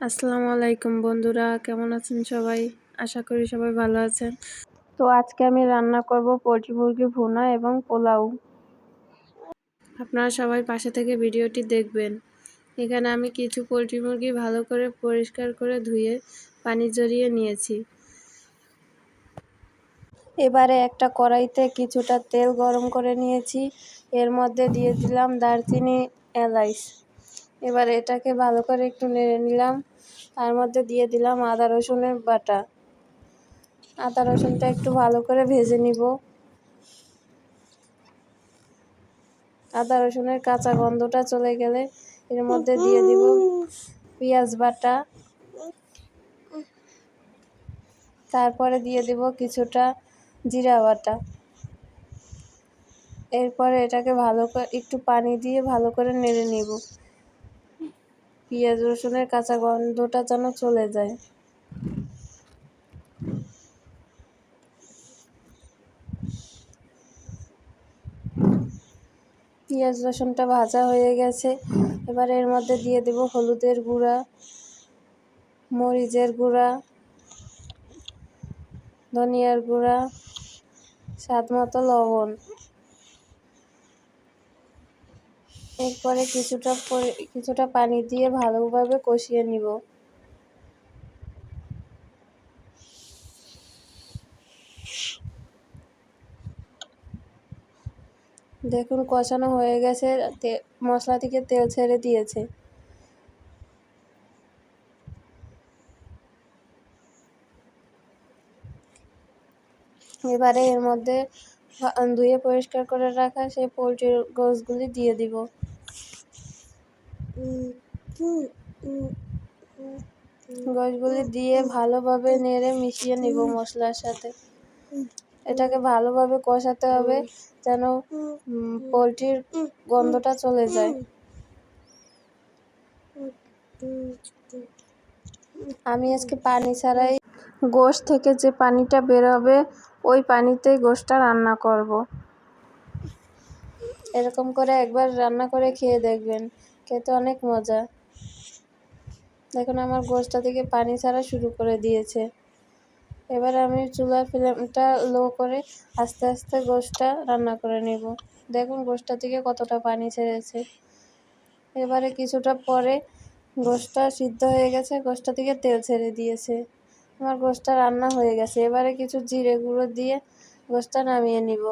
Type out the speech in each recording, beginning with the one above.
আসসালামু আলাইকুম বন্ধুরা কেমন আছেন সবাই? আশা করি সবাই ভালো আছেন। তো আজকে আমি রান্না করব পোলট্রি মুরগি ভুনা এবং পোলাও। আপনারা সবাই পাশে থেকে ভিডিওটি দেখবেন। এখানে আমি কিছু পোলট্রি মুরগি ভালো করে পরিষ্কার করে ধুয়ে পানি জড়িয়ে নিয়েছি। এবারে একটা কড়াইতে কিছুটা তেল গরম করে নিয়েছি। এর মধ্যে দিয়ে দিলাম দারচিনি এলাইচ। এবার এটাকে ভালো করে একটু নেড়ে নিলাম। তার মধ্যে দিয়ে দিলাম আদা রসুনের বাটা। আদা রসুনটা একটু ভালো করে ভেজে নিব। আদা রসুনের কাঁচা গন্ধটা চলে গেলে এর মধ্যে দিয়ে দিব পেঁয়াজ বাটা। তারপরে দিয়ে দিব কিছুটা জিরা বাটা। এরপরে এটাকে ভালো করে একটু পানি দিয়ে ভালো করে নেড়ে নিব। পেঁয়াজ রসুনের কাঁচা গন্ধটা যেন চলে যায়। পেঁয়াজ রসুনটা ভাজা হয়ে গেছে। এবার এর মধ্যে দিয়ে দেব হলুদের গুঁড়া, মরিচের গুঁড়া, ধনিয়ার গুঁড়া স্বাদ মতো লবণ। এরপরে কিছুটা কিছুটা পানি দিয়ে ভালোভাবে কষিয়ে নিব। দেখুন, কষানো হয়ে গেছে। মশলা থেকে তেল ছেড়ে দিয়েছে। এবারে এর মধ্যে ধুয়ে পরিষ্কার করে রাখা সেই পোলট্রির গোসগুলি দিয়ে দিব। গোসগুলি দিয়ে ভালোভাবে নেড়ে মিশিয়ে নিব মশলার সাথে। এটাকে ভালোভাবে কষাতে হবে যেন পোলট্রির গন্ধটা চলে যায়। আমি আজকে পানি ছাড়াই গোশ থেকে যে পানিটা বেরোবে, ওই পানিতেই গোশটা রান্না করব। এরকম করে একবার রান্না করে খেয়ে দেখবেন। খেতে অনেক মজা। দেখুন, আমার গোশটা থেকে পানি ছাড়া শুরু করে দিয়েছে। এবার আমি চুলার ফ্লেমটা লো করে আস্তে আস্তে গোশটা রান্না করে নেব। দেখুন, গোশটা থেকে কতটা পানি ছেড়েছে। এবারে কিছুটা পরে গোশটা সিদ্ধ হয়ে গেছে, গোশটা থেকে তেল ছেড়ে দিয়েছে। আমার গোশটা রান্না হয়ে গেছে। এবারে কিছু জিরে গুঁড়ো দিয়ে গোশটা নামিয়ে নিব।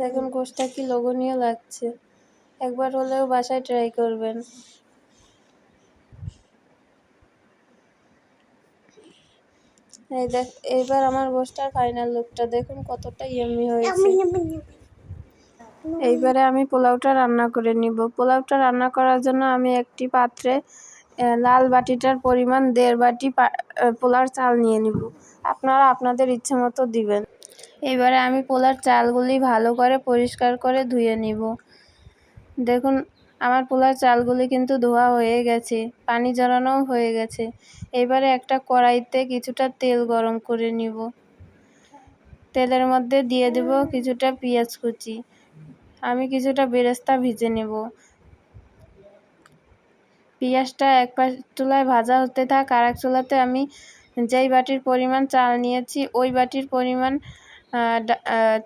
দেখুন কোষটা কি লোভনীয় লাগছে? একবার হলেও বাসায় ট্রাই করবেন। এই দেখ এবার আমার গোশটার ফাইনাল লুকটা দেখুন কতটা ইয়েমি হয়েছে। এইবারে আমি পোলাওটা রান্না করে নিব। পোলাওটা রান্না করার জন্য আমি একটি পাত্রে লাল বাটিটার পরিমাণ দেড় বাটি পোলার চাল নিয়ে নিব। আপনারা আপনাদের ইচ্ছে মতো দিবেন। এবারে আমি পোলার চালগুলি ভালো করে পরিষ্কার করে ধুয়ে নিব। দেখুন, আমার পোলার চালগুলি কিন্তু ধোয়া হয়ে গেছে, পানি জড়ানোও হয়ে গেছে। এবারে একটা কড়াইতে কিছুটা তেল গরম করে নিব। তেলের মধ্যে দিয়ে দেব কিছুটা পেঁয়াজ কুচি। আমি কিছুটা বেরেস্তা ভিজে নেব। পেঁয়াজটা এক পাশ চুলায় ভাজা হতে থাক, আর এক চুলাতে আমি যেই বাটির পরিমাণ চাল নিয়েছি, ওই বাটির পরিমাণ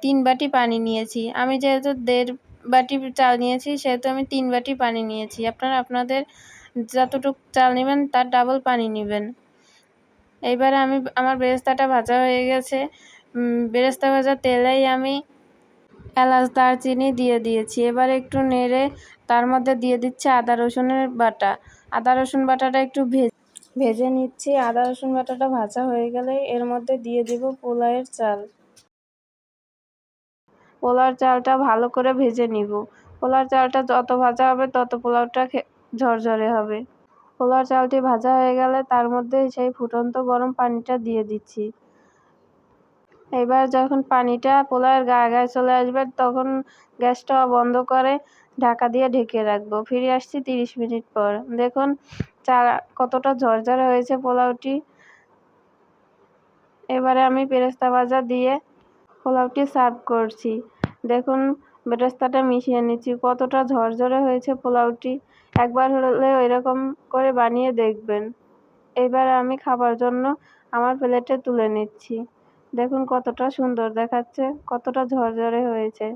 তিন বাটি পানি নিয়েছি। আমি যেহেতু দেড় বাটি চাল নিয়েছি, সেহেতু আমি তিন বাটি পানি নিয়েছি। আপনারা, আপনাদের যতটুকু চাল নেবেন, তার ডাবল পানি নেবেন। এইবারে আমি, আমার বেরেস্তাটা ভাজা হয়ে গেছে। বেরেস্তা ভাজা তেলেই আমি এলাচ, দারচিনি দিয়ে দিয়েছি। এবার একটু নেড়ে তার মধ্যে দিয়ে দিচ্ছি আদা, রসুনের বাটা। আদা, রসুন বাটাটা একটু ভেজে নিচ্ছি। আদা, রসুন বাটাটা ভাজা হয়ে গেলে এর মধ্যে দিয়ে দিব পোলাওয়ের চাল। পোলাওর চালটা ভালো করে ভেজে নিব। পোলাওর চালটা যত ভাজা হবে, তত পোলাওটা ঝরঝরে হবে। পোলাওর চালটি ভাজা হয়ে গেলে তার মধ্যে সেই ফুটন্ত গরম পানিটা দিয়ে দিচ্ছি। এবার যখন পানিটা পোলাওয়ের গায়ে গায়ে চলে আসবে, তখন গ্যাসটা বন্ধ করে ঢাকা দিয়ে ঢেকে রাখব। ফিরে আসছি তিরিশ মিনিট পর। দেখুন চা কতটা ঝরঝরে হয়েছে পোলাওটি। এবারে আমি পেরেস্তা ভাজা দিয়ে পোলাওটি সার্ভ করছি। দেখুন, বেরেস্তাটা মিশিয়ে নিচ্ছি। কতটা ঝরঝরে হয়েছে পোলাওটি। একবার হলে এরকম করে বানিয়ে দেখবেন। এবার আমি খাবার জন্য আমার প্লেটে তুলে নিচ্ছি। দেখুন কতটা সুন্দর দেখাচ্ছে, কতটা ঝরঝরে হয়েছে।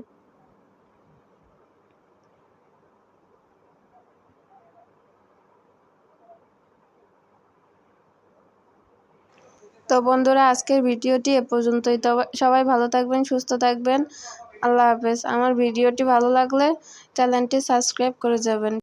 তো বন্ধুরা, আজকের ভিডিওটি এ পর্যন্তই। তবে সবাই ভালো থাকবেন, সুস্থ থাকবেন। আল্লাহ হাফেজ। আমার ভিডিওটি ভালো লাগলে চ্যানেলটি সাবস্ক্রাইব করে যাবেন।